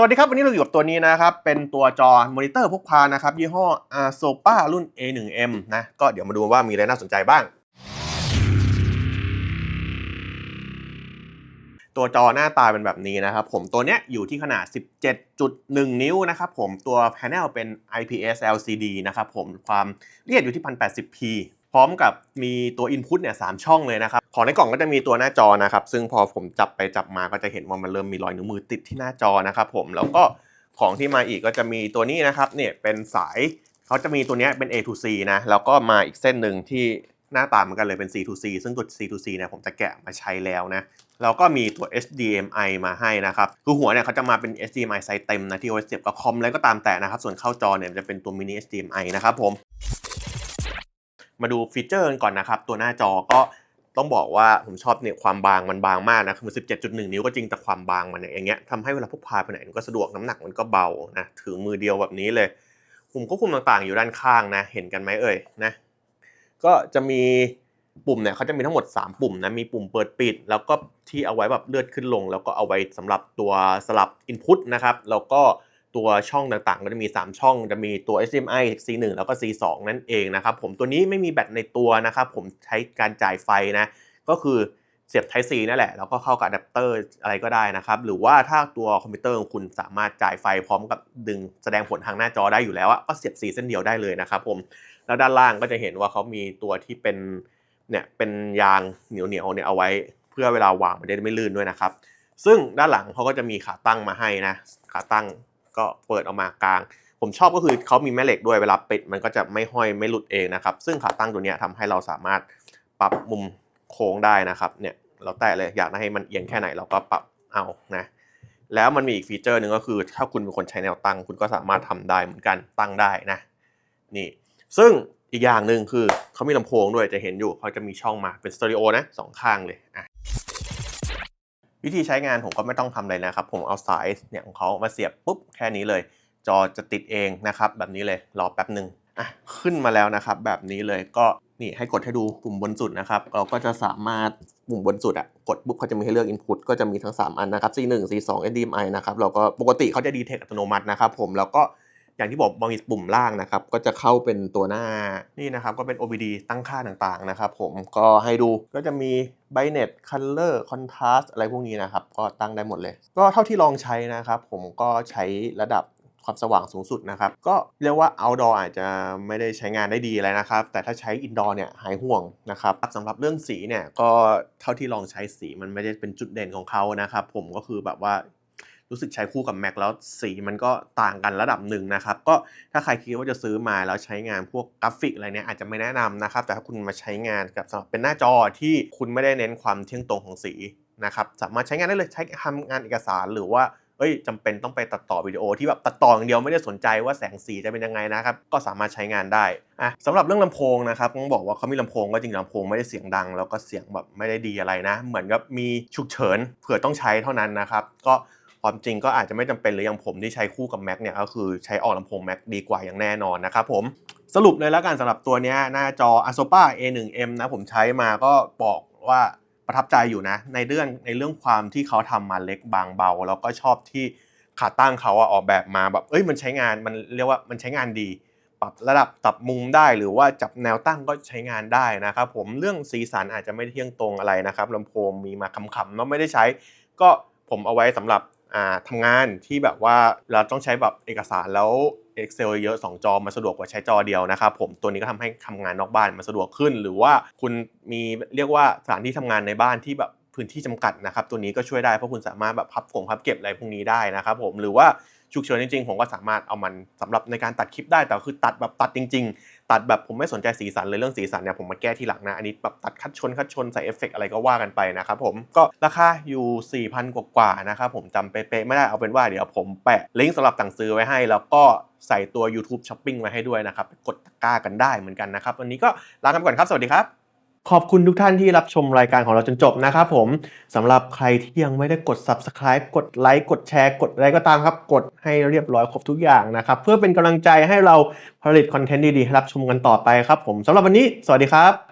สวัสดีครับ วันนี้เราอยู่กับตัวนี้นะครับ เป็นตัวจอมอนิเตอร์พกพานะครับ ยี่ห้อ Asopa รุ่น A1M นะ ก็เดี๋ยวมาดูว่ามีอะไรน่าสนใจบ้าง ตัวจอหน้าตาเป็นแบบนี้นะครับ ผมตัวเนี้ยอยู่ที่ขนาด 17.1 นิ้วนะครับผมตัว panel เป็น IPS LCD นะครับผมความละเอียดอยู่ที่ 1080p ร้อมกับมีตัว Input เนี่ยสามช่องเลยนะครับ ของในกล่องก็จะมีตัวหน้าจอนะครับ ซึ่งพอผมจับไปจับมาก็จะเห็นว่ามันเริ่มมีรอยนิ้วมือติดที่หน้าจอนะครับผมแล้วก็ของที่มาอีกก็จะมีตัวนี้นะครับเนี่ยเป็นสายเขาจะมีตัวนี้เป็น A to C นะแล้วก็มาอีกเส้นหนึ่งที่หน้าตาเหมือนกันเลยเป็น C to C ซึ่งตัว C to C เนี่ยผมจะแกะมาใช้แล้วนะแล้วก็มีตัว HDMI มาให้นะครับ คือหัวเนี่ยเขาจะมาเป็น HDMI ไซส์เต็มนะที่เอาไว้เสียบกับคอมอะไรก็ตามแต่นะครับ ส่วนเข้าจอเนี่ยจะเป็นตัวมินิ HDMI นะครับผม มาดูฟีเจอร์กันก่อนนะครับ ตัวหน้าจอก็ต้องบอกว่าผมชอบเนี่ยความบางมันบางมากนะคือมัน17.1 นิ้วก็จริงแต่ความบางมันเนี่ยอย่างเงี้ยทำให้เวลาพกพาไปไหนมันก็สะดวกน้ำหนักมันก็เบานะถือมือเดียวแบบนี้เลยปุ่มควบคุมต่างๆ อยู่ด้านข้างนะเห็นกันไหมเอ่ยนะก็จะมีปุ่มเนี่ยเขาจะมีทั้งหมด 3 ปุ่มนะมีปุ่มเปิดปิด แล้วก็ที่เอาไว้แบบเลื่อนขึ้นลง แล้วก็เอาไว้สำหรับตัวสลับ Input นะครับแล้วก็ ตัวช่องต่างๆก็จะมี 3 ช่องจะมีตัว HDMI C1 แล้วก็ C2 นั่นเองนะครับผมตัวนี้ไม่มีแบตในตัวนะครับผมใช้การจ่ายไฟนะก็คือเสียบ Type C นั่นแหละ แล้วก็เข้ากับอะแดปเตอร์อะไรก็ได้นะครับ หรือว่าถ้าตัวคอมพิวเตอร์ของคุณสามารถจ่ายไฟพร้อมกับดึงแสดงผลทางหน้าจอได้อยู่แล้วก็เสียบ C เส้นเดียวได้เลยนะครับผม แล้วด้านล่างก็จะเห็นว่าเขามีตัวที่เป็นเนี่ยเป็นยางเหนียวเหนียวๆเนี่ยเอาไว้ เพื่อเวลาวางมันจะไม่ลื่นด้วยนะครับ ซึ่งด้านหลังเขาก็จะมีขาตั้งมาให้นะ ขาตั้ง ก็เปิดออกมากลาง ผมชอบก็คือเขามีแม่เหล็กด้วยเวลาปิด มันก็จะไม่ห้อยไม่หลุดเองนะครับ ซึ่งขาตั้งตัวนี้ทำให้เราสามารถปรับมุมโค้งได้นะครับเนี่ยเราแต่เลยอยากให้มันเอียงแค่ไหนเราก็ปรับเอานะแล้วมันมีอีกฟีเจอร์หนึ่งก็คือ ถ้าคุณเป็นคนใช้แนวตั้ง คุณก็สามารถทำได้เหมือนกันตั้งได้นะนี่ซึ่งอีกอย่างหนึ่งคือเขามีลำโพงด้วยจะเห็นอยู่เขาจะมีช่องมาเป็นสเตอริโอนะสองข้างเลยอะ วิธีใช้งานผมก็ไม่ต้องทำอะไรนะครับ ผมเอาสายเนี่ยของเขามาเสียบปุ๊บแค่นี้เลย จอจะติดเองนะครับแบบนี้เลยรอแป๊บหนึ่งอะขึ้นมาแล้วนะครับ แบบนี้เลยก็นี่ให้กดให้ดูปุ่มบนสุดนะครับ เราก็จะสามารถปุ่มบนสุดอะกดปุ๊บเขาจะมีให้เลือก Input ก็จะมีทั้ง 3 อันนะครับ C1 C2 HDMI นะครับเราก็ปกติเขาจะดีเทคอัตโนมัตินะครับผมแล้วก็ อย่างที่บอกบางมีปุ่มล่างนะครับ ก็จะเข้าเป็นตัวหน้านี่นะครับ ก็เป็น OBD ตั้งค่าต่างๆนะครับผมก็ให้ดูก็จะมี Brightness Color Contrast อะไรพวกนี้นะครับ ก็ตั้งได้หมดเลย ก็เท่าที่ลองใช้นะครับ ผมก็ใช้ระดับความสว่างสูงสุดนะครับ ก็เรียกว่า outdoor อาจจะไม่ได้ใช้งานได้ดีอะไรนะครับ แต่ถ้าใช้ indoor เนี่ยหายห่วงนะครับสำหรับเรื่องสีเนี่ยก็เท่าที่ลองใช้สีมันไม่ได้เป็นจุดเด่นของเขานะครับ ผมก็คือแบบว่า รู้สึกใช้คู่กับ Mac แล้วสีมันก็ต่างกันระดับหนึ่งนะครับ ก็ถ้าใครคิดว่าจะซื้อมาแล้วใช้งานพวกกราฟิกอะไรเนี่ยอาจจะไม่แนะนำนะครับ แต่ถ้าคุณมาใช้งานกับสำหรับเป็นหน้าจอที่คุณไม่ได้เน้นความเที่ยงตรงของสีนะครับสามารถใช้งานได้เลยใช้ทำงานเอกสารหรือว่าเอ้ยจำเป็นต้องไปตัดต่อวิดีโอที่แบบตัดต่ออย่างเดียวไม่ได้สนใจว่าแสงสีจะเป็นยังไงนะครับ ก็สามารถใช้งานได้อะสำหรับเรื่องลำโพงนะครับต้องบอกว่าเขามีลำโพงก็จริงลำโพงไม่ได้เสียงดัง แล้วก็เสียงแบบไม่ได้ดีอะไรนะ เหมือนกับมีฉุกเฉินเผื่อต้องใช้เท่านั้นนะครับ ก็ ความจริงก็อาจจะไม่จำเป็นหรืออย่างผมที่ใช้คู่กับ Mac เนี่ยก็คือใช้ออกลำโพง Mac ดีกว่าอย่างแน่นอนนะครับผมสรุปเลยแล้วกันสำหรับตัวนี้หน้าจอ Asopa A1M นะผมใช้มาก็บอกว่าประทับใจอยู่นะ ในเรื่องในเรื่องความที่เขาทำมาเล็กบางเบา แล้วก็ชอบที่ขาตั้งเขาอะออกแบบมาแบบเอ้ยมันใช้งานมันเรียกว่ามันใช้งานดีปรับระดับปรับมุมได้หรือว่าจับแนวตั้งก็ใช้งานได้นะครับผมเรื่องสีสันอาจจะไม่เที่ยงตรงอะไรนะครับลำโพงมีมาคำๆเนาะไม่ได้ใช้ ก็ผมเอาไว้สำหรับ ทำงานที่แบบว่าเราต้องใช้แบบเอกสารแล้ว Excel เยอะ 2 จอมาสะดวกกว่าใช้จอเดียวนะครับผมตัวนี้ก็ทำให้ทำงานนอกบ้านมาสะดวกขึ้น หรือว่าคุณมีเรียกว่าสถานที่ทำงานในบ้านที่แบบพื้นที่จำกัดนะครับตัวนี้ก็ช่วยได้เพราะคุณสามารถแบบพับผงพับเก็บอะไรพวกนี้ได้นะครับผมหรือว่า ฉุกเฉินจริงๆ ผมก็สามารถเอามันสำหรับในการตัดคลิปได้ แต่คือตัดแบบตัดจริง ๆ ตัดแบบผมไม่สนใจสีสันเลยเรื่องสีสันเนี่ยผมมาแก้ทีหลังนะ อันนี้แบบตัดคัดชนคัดชนใส่เอฟเฟกอะไรก็ว่ากันไปนะครับผมก็ราคาอยู่ 4,000 กว่าๆนะครับผมจำเป๊ะๆไม่ได้เอาเป็นว่าเดี๋ยวผมแปะลิงก์สำหรับสั่งซื้อไว้ให้ แล้วก็ใส่ตัว YouTube Shopping ไว้ให้ด้วยนะครับกดตะกร้ากันได้เหมือนกันนะครับวันนี้ก็ลากันไปก่อนครับสวัสดีครับ ขอบคุณทุกท่านที่รับชมรายการของเราจนจบนะครับผมสำหรับใครที่ยังไม่ได้กด subscribe กดไลค์กดแชร์กดอะไรก็ตามครับ กดให้เรียบร้อยครบทุกอย่างนะครับ เพื่อเป็นกำลังใจให้เราผลิตคอนเทนต์ดีๆให้รับชมกันต่อไปครับผมสำหรับวันนี้ สวัสดีครับ